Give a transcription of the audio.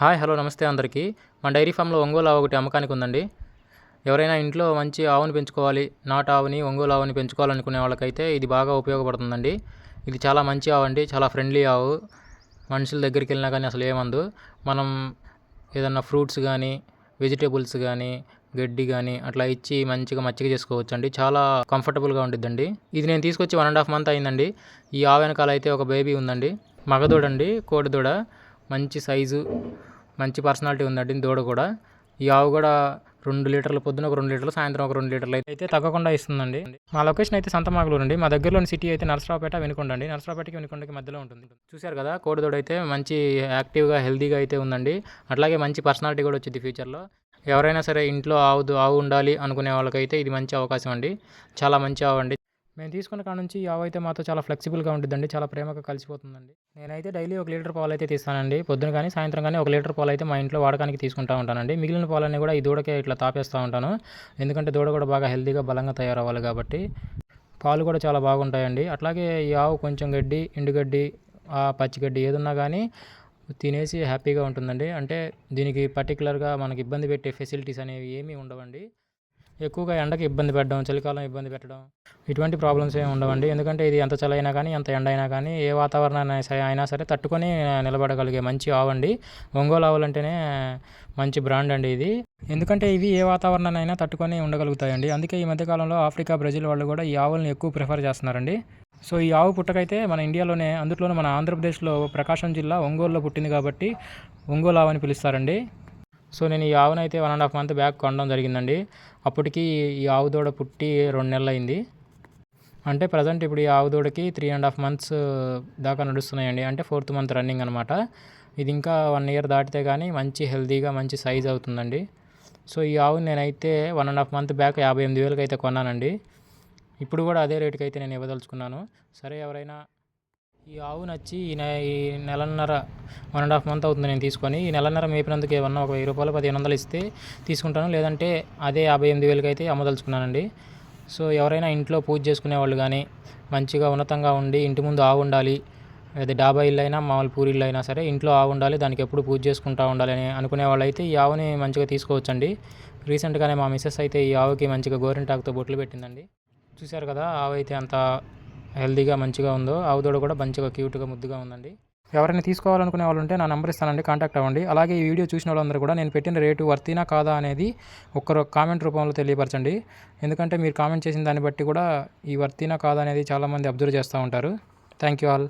Hi hello నమస్తే అందరికీ. మన డైరీ ఫామ్లో ఒంగోలు ఆవు ఒకటి అమ్మకానికి ఉందండి. ఎవరైనా ఇంట్లో మంచి ఆవుని పెంచుకోవాలి నాటు ఆవుని ఒంగోలు ఆవుని పెంచుకోవాలనుకునే వాళ్ళకైతే ఇది బాగా ఉపయోగపడుతుందండి. ఇది చాలా మంచి ఆవు అండి చాలా ఫ్రెండ్లీ ఆవు. మనుషుల దగ్గరికి వెళ్ళినా కానీ అసలు ఏమందు. మనం ఏదన్నా ఫ్రూట్స్ కానీ వెజిటేబుల్స్ కానీ గడ్డి కానీ అట్లా ఇచ్చి మంచిగా మచ్చిక చేసుకోవచ్చు అండి చాలా కంఫర్టబుల్గా ఉంటుందండి ఇది నేను తీసుకొచ్చి వన్ అండ్ హాఫ్ మంత్ అయిందండి. ఈ ఆవు వెనకాల అయితే ఒక బేబీ ఉందండి. మగదూడండి కోడిదూడ. మంచి సైజు. మంచి పర్సనాలిటీ ఉందండి దూడ కూడా. ఈ ఆవు కూడా రెండు లీటర్ల పొద్దున ఒక రెండు లీటర్లు సాయంత్రం ఒక రెండు లీటర్లు అయితే తగ్గకుండా ఇస్తుందండి. మా లొకేషన్ అయితే సంతమాగలూరు అండి. మా దగ్గరలోని సిటీ అయితే నరసరావుపేట వినుకొండ అండి. నరసరావుపేటకి వినుకొండకి మధ్యలో ఉంటుంది. చూశారు కదా కోడిదోడ అయితే మంచి యాక్టివ్గా హెల్తీగా అయితే ఉందండి. అట్లాగే మంచి పర్సనాలిటీ కూడా వచ్చింది ఫ్యూచర్లో. ఎవరైనా సరే ఇంట్లో ఆవు ఆవు ఉండాలి అనుకునే వాళ్ళకైతే ఇది మంచి అవకాశం అండి. చాలా మంచి ఆవు అండి. మేము తీసుకున్న కాడ నుంచి ఆవు అయితే మాతో చాలా ఫ్లెక్సిబుల్గా ఉంటుందండి చాలా ప్రేమగా కలిసిపోతుందండి. నేనైతే డైలీ ఒక లీటర్ పాలు అయితే తీస్తానండి. పొద్దున కానీ సాయంత్రం కానీ ఒక లీటర్ పాలు అయితే మా ఇంట్లో వాడకానికి తీసుకుంటా ఉంటానండి. మిగిలిన పాలన్నీ కూడా ఈ దూడకే ఇట్లా తాపేస్తూ ఉంటాను. ఎందుకంటే దూడ కూడా బాగా హెల్తీగా బలంగా తయారవ్వాలి కాబట్టి పాలు కూడా చాలా బాగుంటాయండి. అట్లాగే ఈ ఆవు కొంచెం గడ్డి ఎండుగడ్డి పచ్చిగడ్డి ఏదున్నా కానీ తినేసి హ్యాపీగా ఉంటుందండి. అంటే దీనికి పర్టికులర్గా మనకి ఇబ్బంది పెట్టే ఫెసిలిటీస్ అనేవి ఏమీ ఉండవండి. ఎక్కువగా ఎండకి ఇబ్బంది పెట్టడం చలికాలం ఇబ్బంది పెట్టడం ఇటువంటి ప్రాబ్లమ్స్ ఏమి ఉండవండి. ఎందుకంటే ఇది ఎంత చలి అయినా కానీ ఎంత ఎండ అయినా కానీ ఏ వాతావరణాన్ని అయినా సరే తట్టుకొని నిలబడగలిగే మంచి ఆవండి. ఒంగోలు ఆవులంటేనే మంచి బ్రాండ్ అండి ఇది. ఎందుకంటే ఇవి ఏ వాతావరణాన్ని అయినా తట్టుకొని ఉండగలుగుతాయండి. అందుకే ఈ మధ్యకాలంలో ఆఫ్రికా బ్రెజిల్ వాళ్ళు కూడా ఈ ఆవులను ఎక్కువ ప్రిఫర్ చేస్తున్నారండి. సో ఈ ఆవు పుట్టకైతే మన ఇండియాలోనే అందుట్లోనే మన ఆంధ్రప్రదేశ్లో ప్రకాశం జిల్లా ఒంగోలులో పుట్టింది కాబట్టి ఒంగోలు ఆవు అని పిలుస్తారండి. సో నేను ఈ ఆవును అయితే one and half month back కొనడం జరిగిందండి. అప్పటికి ఈ ఆవు దూడ పుట్టి రెండు నెలలు అయింది అంటే ప్రజెంట్ ఇప్పుడు ఈ ఆవు దూడకి త్రీ అండ్ హాఫ్ మంత్స్ దాకా నడుస్తున్నాయండి. అంటే ఫోర్త్ మంత్ రన్నింగ్ అనమాట ఇది ఇంకా వన్ ఇయర్ దాటితే కానీ మంచి హెల్తీగా మంచి సైజ్ అవుతుందండి. సో ఈ ఆవు నేనైతే one and half month back యాభై ఎనిమిది వేలకి అయితే కొన్నానండి. ఇప్పుడు కూడా అదే రేటుకి అయితే నేను ఇవ్వదలుచుకున్నాను. సరే ఎవరైనా ఈ ఆవు నచ్చి ఈ నె ఈ నెలన్నర వన్ అండ్ హాఫ్ మంత్ అవుతుంది నేను తీసుకొని. ఈ నెలన్నర మేపినందుకు ఏమన్నా ఒక వెయ్యి రూపాయలు పదిహేను వందలు ఇస్తే తీసుకుంటాను. లేదంటే అదే యాభై ఎనిమిది వేలకి అయితే అమ్మదలుచుకున్నానండి. సో ఎవరైనా ఇంట్లో పూజ చేసుకునే వాళ్ళు కానీ మంచిగా ఉన్నతంగా ఉండి ఇంటి ముందు ఆవు ఉండాలి అది డాబా ఇల్లు అయినా మామూలు పూరి ఇల్లు అయినా సరే ఇంట్లో ఆవు ఉండాలి దానికి ఎప్పుడు పూజ చేసుకుంటూ ఉండాలి అని అనుకునే వాళ్ళు అయితే ఈ ఆవుని మంచిగా తీసుకోవచ్చండి. రీసెంట్గానే మా మిస్సెస్ అయితే ఈ ఆవుకి మంచిగా గోరింటాకుతో బొట్లు పెట్టిందండి. చూశారు కదా ఆవు అయితే అంత హెల్తీగా మంచిగా ఉందో ఆవు దూడ కూడా మంచిగా క్యూట్గా ముద్దుగా ఉందండి. ఎవరైనా తీసుకోవాలనుకునే వాళ్ళు ఉంటే నా నెంబర్ ఇస్తానండి కాంటాక్ట్ అవ్వండి. అలాగే ఈ వీడియో చూసిన వాళ్ళందరూ కూడా నేను పెట్టిన రేటు వర్తీనా కాదా అనేది ఒక్కరు కామెంట్ రూపంలో తెలియపరచండి. ఎందుకంటే మీరు కామెంట్ చేసిన దాన్ని బట్టి కూడా ఈ వర్తీనా కాదా అనేది చాలామంది అబ్జర్వ్ చేస్తూ ఉంటారు. Thank you all.